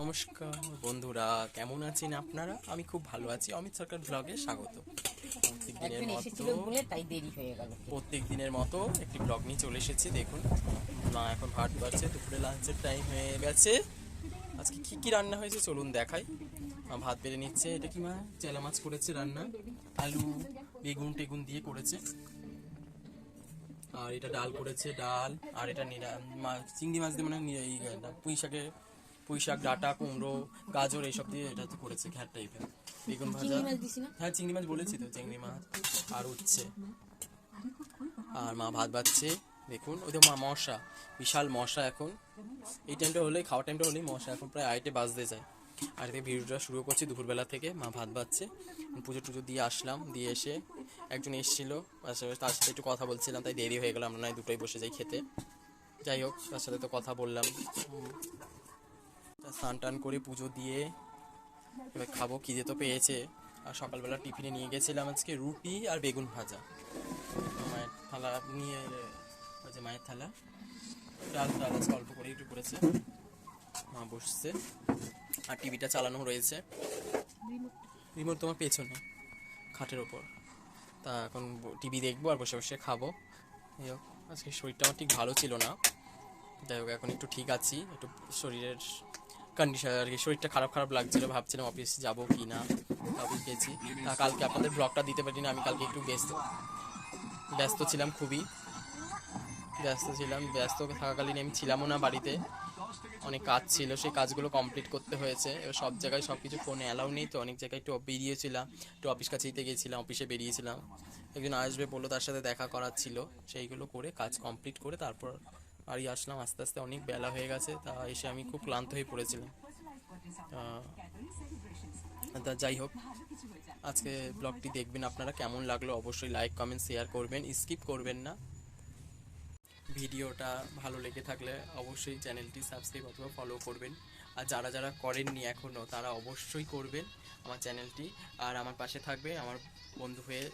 নমস্কার। বন্ধুরা কেমন আছেন আপনারা? আমি খুব ভালো আছি। অমিত সরকার ব্লগে স্বাগত। প্রত্যেক দিনের মতো তাই দেরি হয়ে গেল। প্রত্যেক দিনের মতো একটি ব্লগ নিয়ে চলে এসেছি দেখুন। না এখন ভাত বাড়ছে দুপুরে লাঞ্চের টাইম হয়ে গেছে। আজকে কি কি রান্না হয়েছে চলুন দেখাই। মা ভাত বেড়ে নিচ্ছে। এটা কি মা? চেলা মাছ করেছে রান্না। আলু বেগুন টেগুন দিয়ে করেছে। আর এটা ডাল করেছে ডাল। আর এটা নিরা মা- চিংড়ি মাছ দিয়ে মানে এই পুঁই শাকে পুঁই শাক ডাটা কুমড়ো গাজর এইসব দিয়ে এটা তো করেছে ঘ্যাট টাইপের বেগুন ভাজা। হ্যাঁ চিংড়ি মাছ বলেছি তো চিংড়ি মাছ আর উচ্ছে। আর মা ভাত বাচ্ছে দেখুন ওই তো মা মশা বিশাল মশা এখন। এই টাইমটা হলেই খাওয়ার টাইমটা হলেই মশা এখন প্রায় আইটে বাজতে যায়। আর এদিকে ভিডিওটা শুরু করছি দুপুরবেলা থেকে মা ভাত বাচ্ছে। পুজো টুজো দিয়ে আসলাম দিয়ে এসে একজন এসেছিল পাশাপাশি তার সাথে একটু কথা বলছিলাম তাই দেরি হয়ে গেল আমরা নয় দুটোই বসে যাই খেতে। যাই হোক তার সাথে তো কথা বললাম। স্নান টান করে পুজো দিয়ে এবার খাব, খিদে তো পেয়েছে। আর সকালবেলা টিফিনে নিয়ে গেছিলাম আজকে রুটি আর বেগুন ভাজা। মায়ের থালা নিয়ে মায়ের থালা, ডাল ডাল আজকে অল্প করে একটু করেছে। মা বসছে। আর টিভিটা চালানো রয়েছে। রিমোট তোমার পেছনে, খাটের ওপর। তা এখন টিভি দেখব আর বসে বসে খাব। যাই আজকে শরীরটা আমার ঠিক ভালো ছিল না। যাই হোক, এখন একটু ঠিক আছি। একটু শরীরের কন্ডিশন আর কি, শরীরটা খারাপ খারাপ লাগছিল, ভাবছিলাম অফিস যাব কি না অফিস গেছি। কালকে আপনাদের ব্লগটা দিতে পারি না আমি কালকে একটু ব্যস্ত ব্যস্ত ছিলাম খুবই। ব্যস্ত ছিলাম, ব্যস্ত থাকাকালীন আমি ছিলামও না বাড়িতে। অনেক কাজ ছিল, সেই কাজগুলো কমপ্লিট করতে হয়েছে। এবার সব জায়গায় সব কিছু ফোনে অ্যালাউ নেই তো, অনেক জায়গায় একটু বেরিয়েছিলাম। একটু অফিস কাছে কাছেইতে গিয়েছিলাম অফিসে বেরিয়েছিলাম। একজন আসবে বলল তার সাথে দেখা করার ছিল। সেইগুলো করে কাজ কমপ্লিট করে তারপর বাড়ি আসলাম আস্তে আস্তে অনেক বেলা হয়ে গেছে, তা এসে আমি খুব ক্লান্ত হয়ে পড়েছিলাম। তা- যাই হোক, আজকে ব্লগটি দেখবেন আপনারা, কেমন লাগল অবশ্যই লাইক, কমেন্ট, শেয়ার করবেন, স্কিপ করবেন না। ভিডিওটা ভালো লেগে থাকলে অবশ্যই চ্যানেলটি সাবস্ক্রাইব অথবা ফলো করবেন। আর যারা যারা করেননি এখনও তারা অবশ্যই করবেন আমার চ্যানেলটি। আর আমার পাশে থাকবে আমার বন্ধু হয়ে,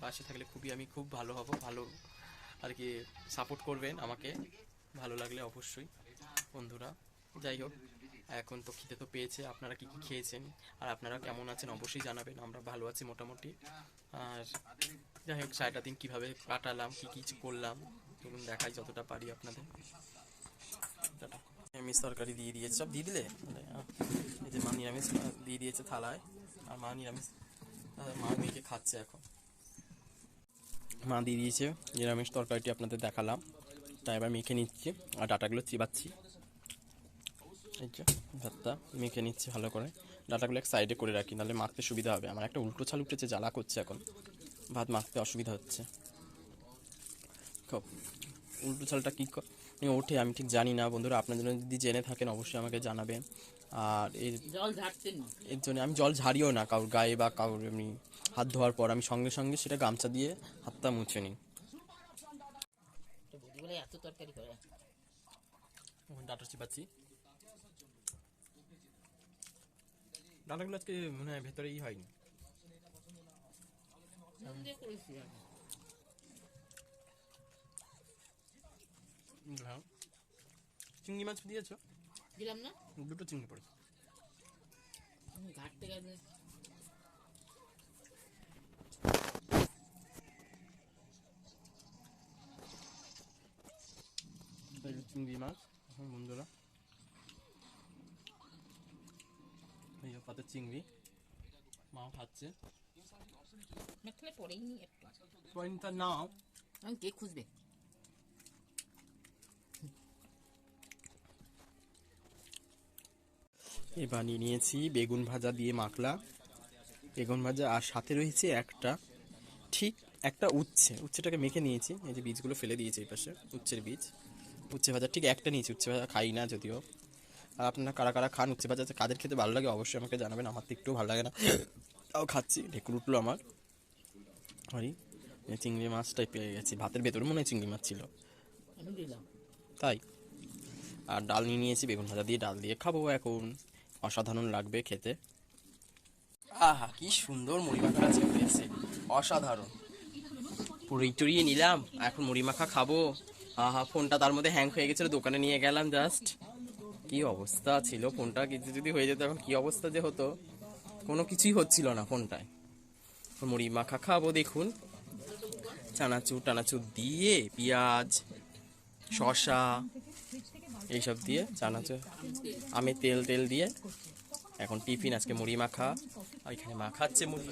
পাশে থাকলে খুবই আমি খুব ভালো হব, ভালো আর কি সাপোর্ট করবেন আমাকে। ভালো লাগলে অবশ্যই বন্ধুরা। যাই হোক এখন তো খিদে তো পেয়েছে আপনারা কি কি খেয়েছেন আর আপনারা কেমন আছেন অবশ্যই জানাবেন আমরা ভালো আছি মোটামুটি। আর যাই হোক সারাটা দিন কীভাবে কাটালাম কী কী করলাম চলুন দেখাই যতটা পারি আপনাদের। নিরামিষ তরকারি দিয়ে দিয়েছে সব দিয়ে দিলে? তাহলে, এই যে মা নিরামিষ দিয়ে দিয়েছে থালায় আর মা নিরামিষ মা মেয়েকে খাচ্ছে এখন। মা দিয়ে দিয়েছে নিরামিষ তরকারিটি আপনাদের দেখালাম। তাই এবার মেখে নিচ্ছি। আর ডাটাগুলো চিবাচ্ছি। এই যে ভাতটা মেখে নিচ্ছি ভালো করে। ডাটাগুলো এক সাইডে করে রাখি নাহলে মাখতে সুবিধা হবে। আমার একটা উল্টো ছাল উঠেছে জ্বালা করছে এখন। ভাত মাখতে অসুবিধা হচ্ছে। খুব। উল্টো ছালটা কী ওঠে আমি ঠিক জানি না। বন্ধুরা আপনার জন্য যদি জেনে থাকেন অবশ্যই আমাকে জানাবেন। আর এর এর জন্য আমি জল ঝাড়িও না। কারোর গায়ে বা কারোর এমনি হাত ধোয়ার পর আমি সঙ্গে সঙ্গে সেটা গামছা দিয়ে হাতটা মুছে নিই। এত তরকারি করে। ডাটা চিপাচ্ছি। ডাটাগুলো আজকে মনে হয় হয়নি। দিয়ে করেছি আমি। হ্যাঁ। চিংড়ি মাছ দিয়েছ? দিলাম না? দুটো চিংড়ি পড়েছে। ঘাটতে এই যে চিংড়ি মাছ হ্যাঁ বন্ধুরা এই যে চিংড়ি মা খাচ্ছে মেখলে পরেই নি একটু পয়েন্টটা নাও আমি কে খুঁজবে এ বানিয়ে নিয়েছি বেগুন ভাজা দিয়ে মাখলা। বেগুন ভাজা আর সাথে রয়েছে একটা ঠিক একটা উচ্ছে। উচ্ছেটাকে মেখে নিয়েছি। এই যে বীজগুলো ফেলে দিয়েছি এই পাশে উচ্ছের বীজ। উচ্ছে ভাজা ঠিক একটা নিয়েছি উচ্ছে ভাজা খাই না যদিও। আর আপনারা কারা কারা খান উচ্ছে ভাজা কাদের খেতে ভালো লাগে অবশ্যই আমাকে জানাবেন আমার তো একটু ভালো লাগে না। তাও খাচ্ছি ঢেকুর উঠল আমার। হরি চিংড়ি মাছটাই পেয়ে গেছি ভাতের ভেতরে মনে হয় চিংড়ি মাছ ছিল। তাই। আর ডাল নিয়ে নিয়েছি বেগুন ভাজা দিয়ে ডাল দিয়ে খাব এখন। অসাধারণ লাগবে খেতে। আহা কি সুন্দর মুড়ি মাখা হয়েছে অসাধারণ। পুরি টুরিয়ে নিলাম এখন মুড়ি মাখা খাব। আহা, ফোনটা তার মধ্যে হ্যাং হয়ে গেছিল, দোকানে নিয়ে গেলাম জাস্ট কি অবস্থা ছিল ফোনটা? কিছু যদি হয়ে যেত, এখন কি অবস্থা যে হতো? কোনো কিছুই হচ্ছিল না ফোনটায়। মুড়ি মাখা খাব দেখুন। চানাচুর টানাচুর দিয়ে, পেঁয়াজ শশা এইসব দিয়ে চানাচুর আমি তেল তেল দিয়ে। এখন টিফিন, আজকে মুড়ি মাখা। আর এখানে মাখাচ্ছে মুড়ি।